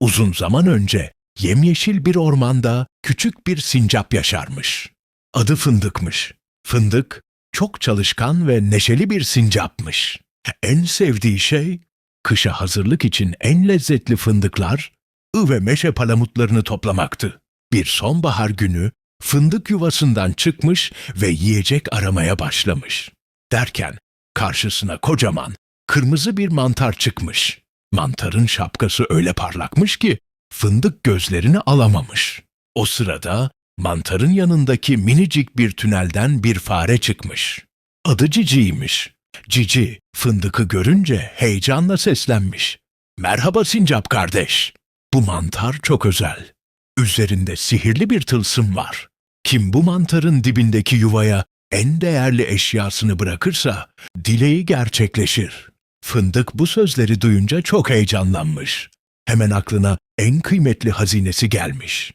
Uzun zaman önce yemyeşil bir ormanda küçük bir sincap yaşarmış. Adı Fındık'mış. Fındık çok çalışkan ve neşeli bir sincapmış. En sevdiği şey kışa hazırlık için en lezzetli fındıklar, ı ve meşe palamutlarını toplamaktı. Bir sonbahar günü fındık yuvasından çıkmış ve yiyecek aramaya başlamış. Derken karşısına kocaman kırmızı bir mantar çıkmış. Mantarın şapkası öyle parlakmış ki fındık gözlerini alamamış. O sırada mantarın yanındaki minicik bir tünelden bir fare çıkmış. Adı Cici'ymiş. Cici, fındıkı görünce heyecanla seslenmiş. Merhaba sincap kardeş. Bu mantar çok özel. Üzerinde sihirli bir tılsım var. Kim bu mantarın dibindeki yuvaya en değerli eşyasını bırakırsa dileği gerçekleşir. Fındık bu sözleri duyunca çok heyecanlanmış. Hemen aklına en kıymetli hazinesi gelmiş.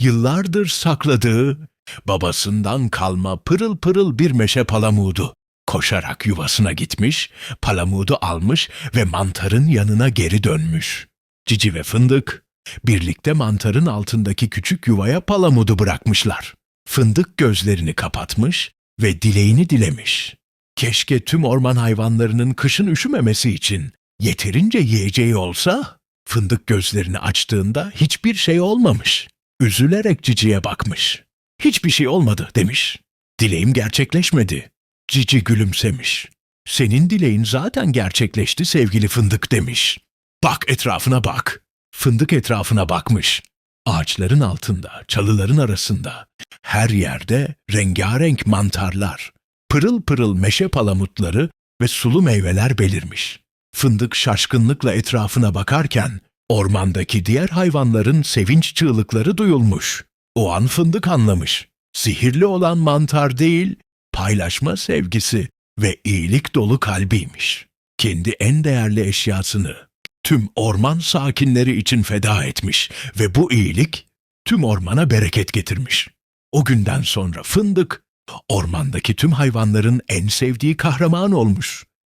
Yıllardır sakladığı, babasından kalma pırıl pırıl bir meşe palamudu. Koşarak yuvasına gitmiş, palamudu almış ve mantarın yanına geri dönmüş. Cici ve Fındık birlikte mantarın altındaki küçük yuvaya palamudu bırakmışlar. Fındık gözlerini kapatmış ve dileğini dilemiş. Keşke tüm orman hayvanlarının kışın üşümemesi için yeterince yiyeceği olsa, fındık gözlerini açtığında hiçbir şey olmamış. Üzülerek Cici'ye bakmış. Hiçbir şey olmadı demiş. Dileğim gerçekleşmedi. Cici gülümsemiş. Senin dileğin zaten gerçekleşti sevgili fındık demiş. Bak etrafına bak. Fındık etrafına bakmış. Ağaçların altında, çalıların arasında, her yerde rengarenk mantarlar, pırıl pırıl meşe palamutları ve sulu meyveler belirmiş. Fındık şaşkınlıkla etrafına bakarken ormandaki diğer hayvanların sevinç çığlıkları duyulmuş. O an fındık anlamış. Sihirli olan mantar değil, paylaşma sevgisi ve iyilik dolu kalbiymiş. Kendi en değerli eşyasını tüm orman sakinleri için feda etmiş ve bu iyilik tüm ormana bereket getirmiş. O günden sonra fındık ormandaki tüm hayvanların en sevdiği kahraman olmuş.